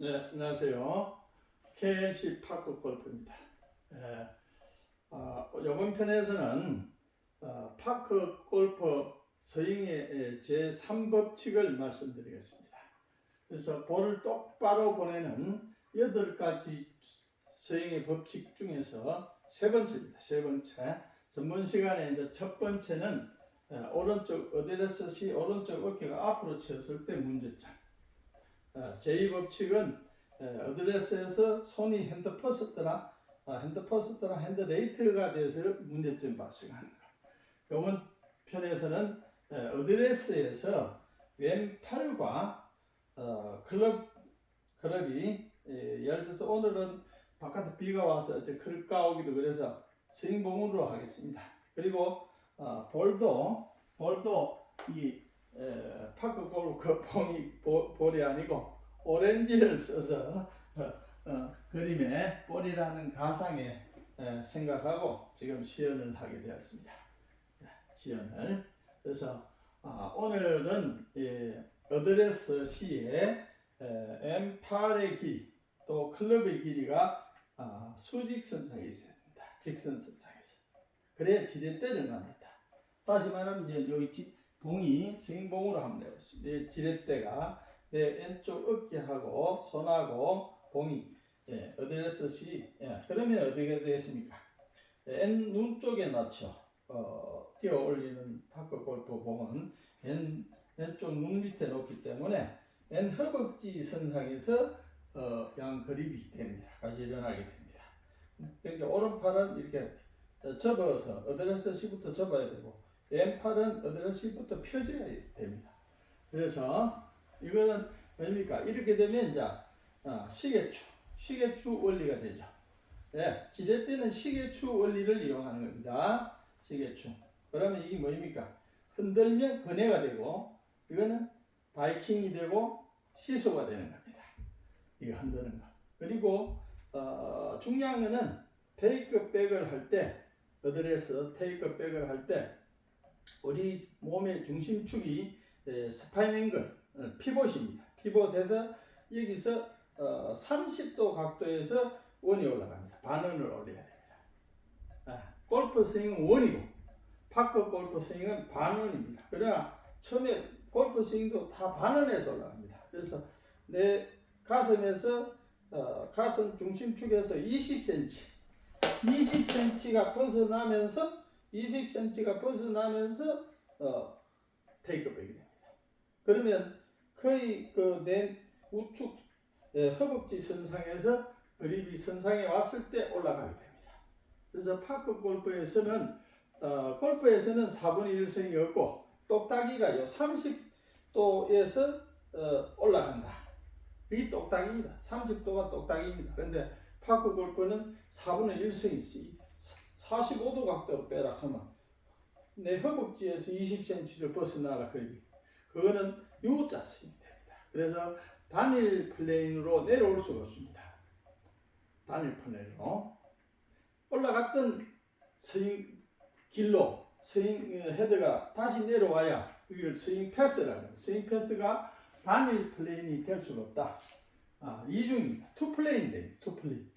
네, 안녕하세요. KMC 파크 골프입니다. 예, 아, 이번 편에서는 어, 파크 골프 스윙의 제 3법칙을 말씀드리겠습니다. 그래서 볼을 똑바로 보내는 8가지 스윙의 법칙 중에서 세 번째입니다. 세 번째. 전번 시간에 이제 첫 번째는 어, 오른쪽 어드레스시 오른쪽 어깨가 앞으로 치었을 때 문제점. 어, 제2법칙은 어드레스에서 손이 핸드 퍼스트나 어, 핸드 퍼스트나 핸드 레이트가 돼서 문제점 발생하는 거. 이번 편에서는 에, 어드레스에서 왼팔과 어, 클럽 클럽이 에, 예를 들어서 오늘은 바깥에 비가 와서 이제 클럽 까오기도 그래서 스윙봉으로 하겠습니다. 그리고 어, 볼도 볼도 이 에, 파크 골프 봉이 보- 볼이 아니고 오렌지를 써서 어, 어, 그림에 볼이라는 가상에 에, 생각하고 지금 시연을 하게 되었습니다. 시연을 그래서 아, 오늘은 예, 어드레스 시의 에, M8의 길이 또 클럽의 길이가 아, 수직선상에 있어야 됩니다. 직선선상에서 그래야 지렛대를 납니다. 다시 말하면 여기 지- 봉이 스윙봉으로. 내 지렛대가 내 왼쪽 어깨하고 손하고 봉이 예, 어드레스 시 예, 그러면 어디가 되겠습니까? 왼눈 쪽에 넣죠. 어, 뛰어 올리는 파크 골프 봉은 왼, 왼쪽 눈 밑에 놓기 때문에 왼 허벅지 선상에서 어, 양 그립이 됩니다. 같이 일어나게 됩니다. 그러니까 오른팔은 이렇게 접어서 어드레스 시부터 접어야 되고 왼팔은 어드레스부터 펴져야 됩니다. 그래서 이거는 뭡니까? 이렇게 되면 이제 어, 시계추, 시계추 원리가 되죠. 예, 지렛대는 시계추 원리를 이용하는 겁니다. 시계추. 그러면 이게 뭐입니까? 흔들면 근해가 되고 이거는 바이킹이 되고 시소가 되는 겁니다. 이거 흔드는 거. 그리고 어, 중요한 거는 테이크 백을 할 때 어드레스 테이크 백을 할때 우리 몸의 중심축이 에, 스파인 앵글 어, 피봇입니다. 피봇에서 여기서 어, 30도 각도에서 원이 올라갑니다. 반원을 올려야 됩니다. 아, 골프 스윙은 원이고 파크 골프 스윙은 반원입니다. 그러나 처음에 골프 스윙도 다 반원에서 올라갑니다. 그래서 내 가슴에서 어, 가슴 중심축에서 20cm, 20cm가 벗어나면서 20cm가 벗어나면서 어, 테이크백이 됩니다. 그러면 거의 그 내 우측 예, 허벅지 선상에서 그립이 선상에 왔을 때 올라가게 됩니다. 그래서 파크 골프에서는 어, 골프에서는 4분의 1승이 없고 똑딱이가 요 30도에서 어, 올라간다. 그게 똑딱입니다. 30도가 똑딱입니다. 그런데 파크 골프는 4분의 1승이 있어요. 45도 각도로 빼라 하면 내 허벅지에서 20cm를 벗어나라 그립이 그거는 U자 스윙이 됩니다. 그래서 단일 플레인으로 내려올 수가 없습니다. 단일 플레인으로 올라갔던 스윙 길로 스윙 헤드가 다시 내려와야 이걸 스윙 패스라고 해요. 스윙 패스가 단일 플레인이 될 수가 없다. 아, 이중입니다. 투 플레인 됩니다. 투 플레인.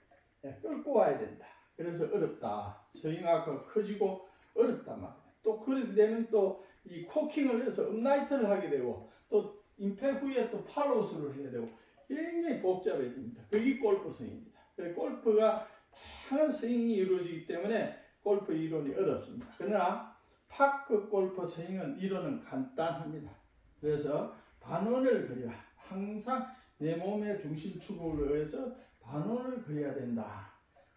예, 끌고 와야 된다. 그래서 어렵다. 스윙아가 커지고 어렵단 말이에요. 또 그렇게 되면 또 이 코킹을 해서 업라이트를 하게 되고 또 임팩 후에 또 팔로우스를 해야 되고 굉장히 복잡해집니다. 그게 골프 스윙입니다. 그래서 골프가 다양한 스윙이 이루어지기 때문에 골프 이론이 어렵습니다. 그러나 파크 골프 스윙은 이론은 간단합니다. 그래서 반원을 그려라. 항상 내 몸의 중심축을 위해서 반원을 그려야 된다.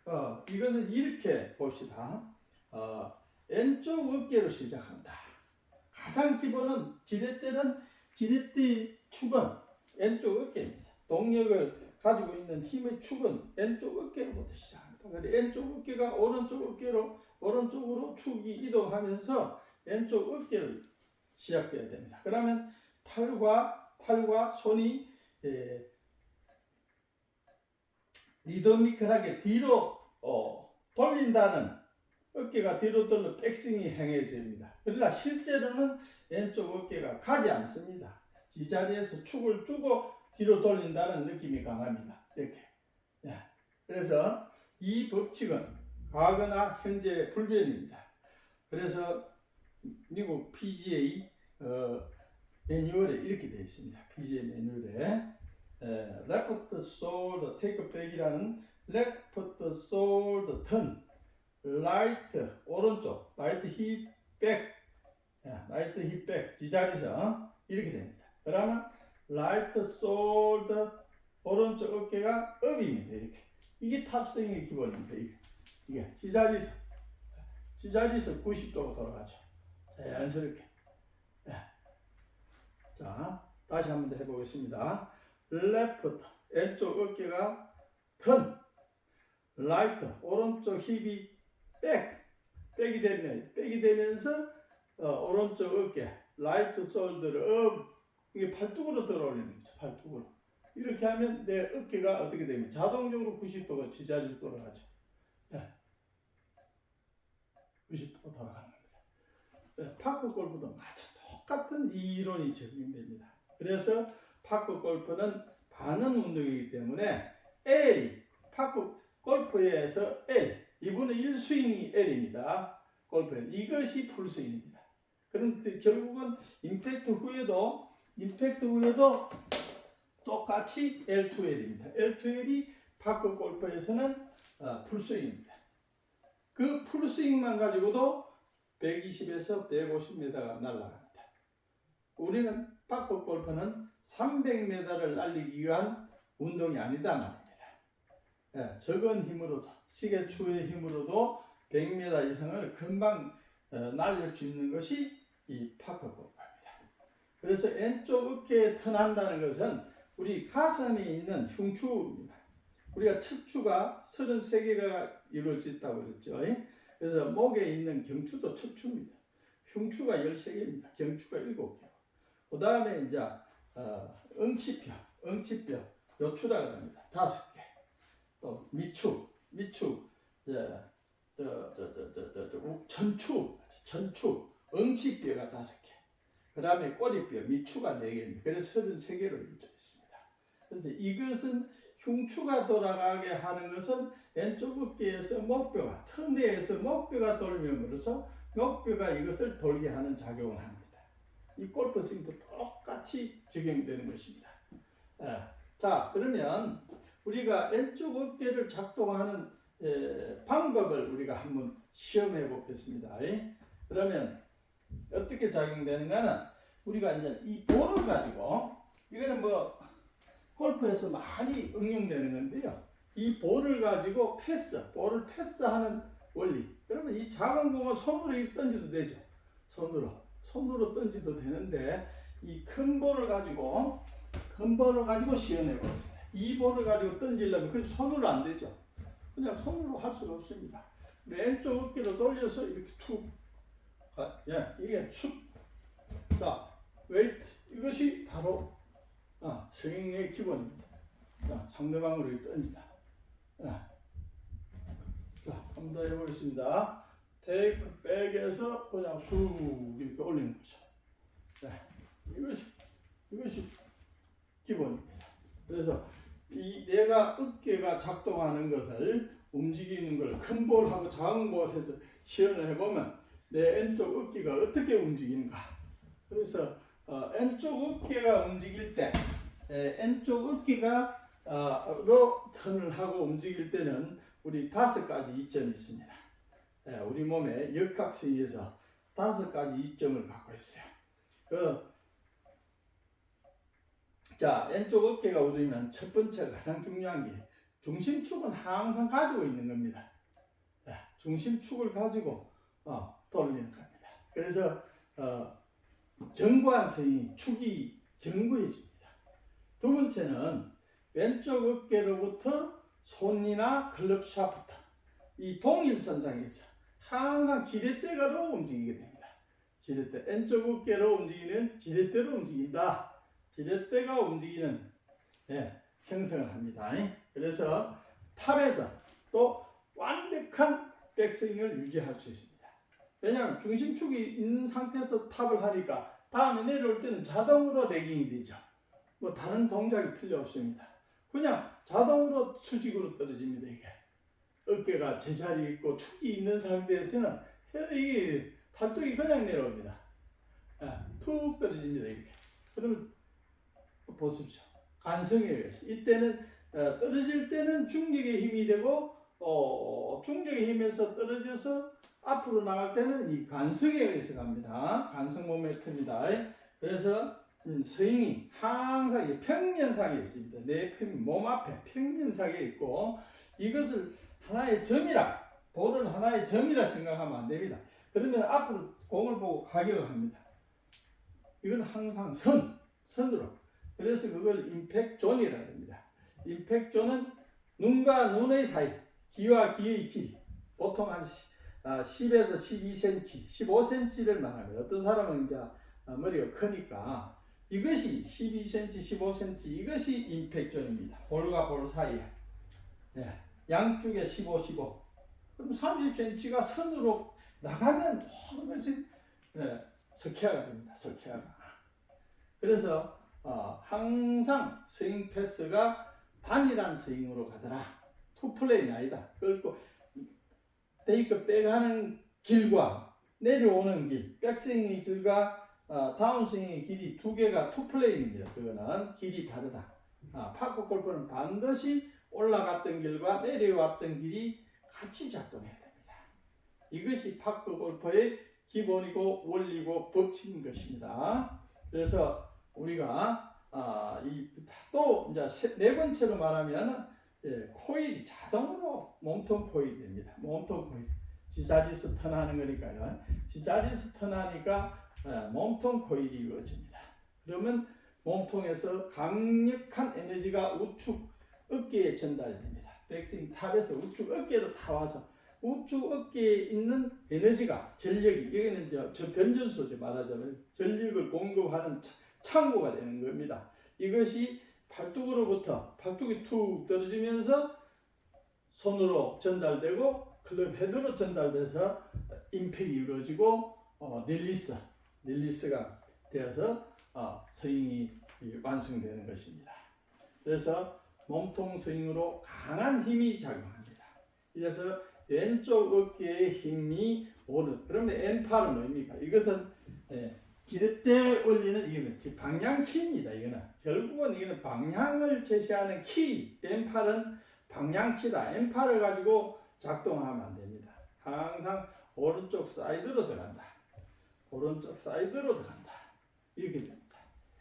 어, 이거는 이렇게 봅시다. 어, 왼쪽 어깨로 시작한다. 가장 기본은 지렛대는 지렛대 축은 왼쪽 어깨입니다. 동력을 가지고 있는 힘의 축은 왼쪽 어깨로부터 시작합니다. 그래서 왼쪽 어깨가 오른쪽 어깨로 오른쪽으로 축이 이동하면서 왼쪽 어깨로 시작돼야 됩니다. 그러면 팔과 팔과 손이 에, 리드미컬하게 뒤로 어, 돌린다는 어깨가 뒤로 돌려 백스윙이 행해집니다. 그러나 실제로는 왼쪽 어깨가 가지 않습니다. 이 자리에서 축을 두고 뒤로 돌린다는 느낌이 강합니다. 이렇게. 예. 그래서 이 법칙은 과거나 현재 불변입니다. 그래서 미국 PGA 어, 매뉴얼에 이렇게 되어 있습니다. PGA 매뉴얼에 에, left shoulder take back이라는 left shoulder turn right 오른쪽 right hip back 예, right hip back 지자리에서 이렇게 됩니다. 그러면 right shoulder 오른쪽 어깨가 up입니다. 이렇게 이게 탑스윙의 기본입니다. 이게, 이게 지자리에서 지자리에서 90도가 돌아가죠. 자연스럽게. 예. 자 다시 한번 더 해보겠습니다. Left 왼쪽 어깨가 turn right 오른쪽 힙이 back 백이 되면 백이 되면서 어, 오른쪽 어깨 right shoulder up 이게 팔뚝으로 들어올리는 거죠. 팔뚝으로 이렇게 하면 내 어깨가 어떻게 되면 자동적으로 90도가 제자리로 돌아가죠. 예. 90도 돌아가는 겁니다. 예, 파크 골프도 마찬 똑같은 이 이론이 적용됩니다. 그래서 파크 골프는 반응 운동이기 때문에 L 파크 골프에서 L 이분은 1스윙이 L입니다. 골프 이것이 풀스윙입니다. 그런데 결국은 임팩트 후에도 임팩트 후에도 똑같이 L2L입니다. L2L이 파크 골프에서는 어, 풀스윙입니다. 그 풀스윙만 가지고도 120에서 150m가 날아갑니다. 우리는 파크 골프는 300m를 날리기 위한 운동이 아니다 말입니다. 예, 적은 힘으로도 시계추의 힘으로도 100m 이상을 금방 어, 날릴 수 있는 것이 이 파크 골프입니다. 그래서 왼쪽 어깨에 턴한다는 것은 우리 가슴에 있는 흉추입니다. 우리가 척추가 33개가 이루어졌다고 그랬죠. 그래서 목에 있는 경추도 척추입니다. 흉추가 13개입니다. 경추가 7개. 그 다음에 이제 어, 응치뼈, 응치뼈, 요추라 그럽니다. 다섯 개. 또 미추, 미추, 예, 저, 저, 저, 저, 저, 저, 우- 전추, 전추, 응치뼈가 다섯 개. 그 다음에 꼬리뼈, 미추가 네 개입니다. 그래서 33개로 이루어져 있습니다. 그래서 이것은 흉추가 돌아가게 하는 것은 왼쪽 어깨에서 목뼈가, 턴대에서 목뼈가 돌면으로써 목뼈가 이것을 돌게 하는 작용을 합니다. 이 골프 스윙도 똑같이 적용되는 것입니다. 예. 자, 그러면 우리가 왼쪽 어깨를 작동하는 에, 방법을 우리가 한번 시험해 보겠습니다. 예? 그러면 어떻게 작용되는가는 우리가 이제 이 볼을 가지고 이거는 뭐 골프에서 많이 응용되는 건데요. 이 볼을 가지고 패스, 볼을 패스하는 원리. 그러면 이 작은 공을 손으로 던져도 되죠. 손으로. 손으로 던져도 되는데 이 큰 볼을 가지고 큰 볼을 가지고 시연해 보겠습니다. 이 볼을 가지고 던지려면 그 손으로 안 되죠. 그냥 손으로 할 수가 없습니다. 왼쪽 어깨로 돌려서 이렇게 툭. 아, 예, 이게 툭. 자, 웨이트. 이것이 바로 아, 스윙의 기본입니다. 자, 상대방으로 던지다. 아. 자, 한번 더 해보겠습니다. 테이크 백에서 그냥 쑥 이렇게 올리는 거죠. 네, 이것이 이것이 기본입니다. 그래서 이 내가 어깨가 작동하는 것을 움직이는 걸 큰 볼하고 작은 볼 해서 시연을 해보면 내 왼쪽 어깨가 어떻게 움직이는가. 그래서 어, 왼쪽 어깨가 움직일 때 에, 왼쪽 어깨가 어, 로 턴을 하고 움직일 때는 우리 다섯 가지 이점이 있습니다. 예, 우리 몸의 역학스윙에서 다섯 가지 이점을 갖고 있어요. 그, 자, 왼쪽 어깨가 우리면 첫 번째 가장 중요한 게 중심축은 항상 가지고 있는 겁니다. 예, 중심축을 가지고 어, 돌리는 겁니다. 그래서 어, 견고한 스윙이 축이 견고해집니다. 두 번째는 왼쪽 어깨로부터 손이나 클럽 샤프트 이 동일선상에서 항상 지렛대가로 움직이게 됩니다. 지렛대 왼쪽 어깨로 움직이는 지렛대로 움직인다. 지렛대가 움직이는 예, 형성을 합니다. 그래서 탑에서 또 완벽한 백스윙을 유지할 수 있습니다. 왜냐하면 중심축이 있는 상태에서 탑을 하니까 다음에 내려올 때는 자동으로 레깅이 되죠. 뭐 다른 동작이 필요 없습니다. 그냥 자동으로 수직으로 떨어집니다 이게. 어깨가 제자리 있고 축이 있는 상태에서는 이게 팔뚝이 그냥 내려옵니다. 아, 툭 떨어집니다 이렇게. 그러면 보십시오. 간성에 의해서 이때는 어, 떨어질 때는 중력의 힘이 되고 어, 중력의 힘에서 떨어져서 앞으로 나갈 때는 이 간성에 의해서 갑니다. 간성 모멘트입니다. 그래서 음, 스윙이 항상 이 평면상에 있습니다. 내 평, 몸 앞에 평면상에 있고 이것을 하나의 점이라 볼을 하나의 점이라 생각하면 안 됩니다. 그러면 앞으로 공을 보고 가격을 합니다. 이건 항상 선, 선으로. 그래서 그걸 임팩 존이라 합니다. 임팩 존은 눈과 눈의 사이, 귀와 귀의 길이 보통 한 시- 아, 10에서 12cm, 15cm를 말합니다. 어떤 사람은 이제 아, 머리가 크니까 이것이 12cm, 15cm 이것이 임팩 존입니다. 볼과 볼 사이에. 네. 양쪽에 15, 15. 그럼 30cm가 선으로 나가면 모든 것이 네, 석회화가 됩니다. 석회화가. 그래서 어, 항상 스윙 패스가 단일한 스윙으로 가더라. 투 플레이는 아니다. 그리고 테이크 백하는 길과 내려오는 길, 백스윙의 길과 어, 다운스윙의 길이 두 개가 투 플레이입니다. 그거는 길이 다르다. 아, 파크 골프는 반드시 올라갔던 길과 내려왔던 길이 같이 작동해야 됩니다. 이것이 파크 골퍼의 기본이고 원리고 법칙인 것입니다. 그래서 우리가 아, 이 또 이제 세- 네 번째로 말하면 예, 코일이 자동으로 몸통 코일이 됩니다. 몸통 코일. 지자리스 턴하는 거니까요. 지자리스 턴하니까 예, 몸통 코일이 이루어집니다. 그러면 몸통에서 강력한 에너지가 우측 어깨에 전달됩니다. 백스윙 탑에서 우측 어깨로 다 와서 우측 어깨에 있는 에너지가 전력이 여기는 저, 저 변전소죠 말하자면 전력을 공급하는 차- 창고가 되는 겁니다. 이것이 팔뚝으로부터 팔뚝이 툭 떨어지면서 손으로 전달되고 클럽 헤드로 전달돼서 임팩이 이루어지고 어, 릴리스 릴리스가 되어서 어, 스윙이 이 완성되는 것입니다. 그래서 몸통 스윙으로 강한 힘이 작용합니다. 그래서 왼쪽 어깨의 힘이 오른 그러면 N8은 뭡니까? 이것은 예, 기르때 올리는 이거는 즉 방향 키입니다. 이거는 결국은 이거는 방향을 제시하는 키. N8은 방향 키다. N8을 가지고 작동하면 안 됩니다. 항상 오른쪽 사이드로 들어간다. 오른쪽 사이드로 들어간다. 이렇게 됩니다.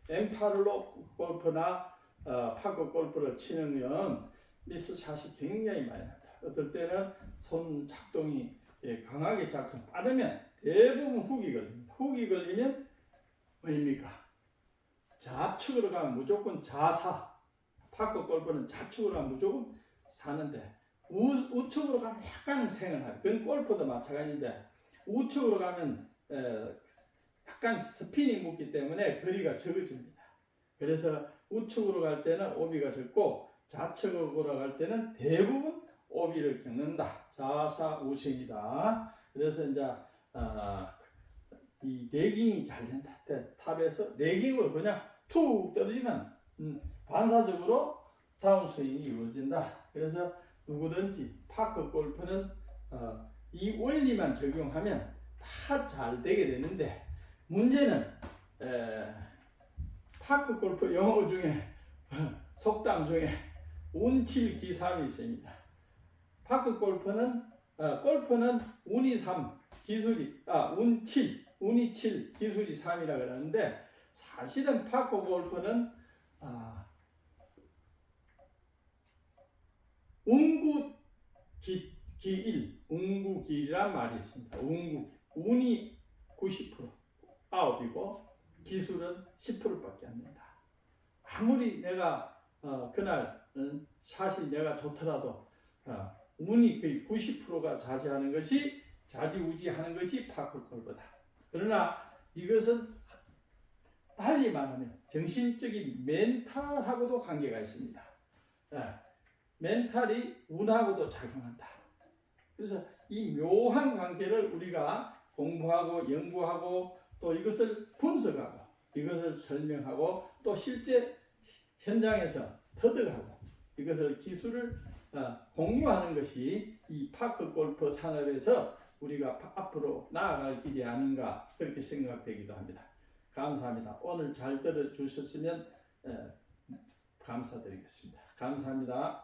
N8로 골프나 어, 파크 골프를 건 미스샷이 굉장히 많이 납니다. 어떨 때는 손 작동이 예, 강하게 작동 빠르면 대부분 훅이 걸립니다. 훅이 걸리면 뭐입니까? 좌측으로 가면 무조건 좌사. 파크 골프는 좌측으로 가면 무조건 사는데 우, 우측으로 가면 약간 생을 하요 그건 골프도 마찬가지인데 우측으로 가면 에, 약간 스피닝 묻기 때문에 거리가 적어집니다. 그래서 우측으로 갈 때는 오비가 적고 좌측으로 갈 때는 대부분 오비를 겪는다. 좌사 우승이다. 그래서 이제 아, 이 내깅이 잘 된다. 때, 탑에서 내깅으로 그냥 툭 떨어지면 음, 반사적으로 다운스윙이 이루어진다. 그래서 누구든지 파크 골프는 어, 이 원리만 적용하면 다 잘 되게 되는데 문제는 에, 파크 골프 영어 중에 속담 중에 운칠 기 삼이 있습니다. 파크 골프는 어, 골프는 운이 3, 기술이 아 운칠, 운이 7, 기술이 3이라 그러는데 사실은 파크 골프는 아, 운구 기, 기일, 운구 기란 말이 있습니다. 운구 운이 90% 아홉이고 기술은 10%밖에 안 된다. 아무리 내가 어, 그날 음, 샷이 내가 좋더라도 어, 운이 거의 90%가 자지하는 것이 자지우지하는 것이 파크 골프다. 그러나 이것은 달리 말하면 정신적인 멘탈하고도 관계가 있습니다. 예, 멘탈이 운하고도 작용한다. 그래서 이 묘한 관계를 우리가 공부하고 연구하고 또 이것을 분석하고 이것을 설명하고 또 실제 현장에서 터득하고 이것을 기술을 어, 공유하는 것이 이 파크 골프 산업에서 우리가 파- 앞으로 나아갈 길이 아닌가 그렇게 생각되기도 합니다. 감사합니다. 오늘 잘 들어주셨으면 어, 감사드리겠습니다. 감사합니다.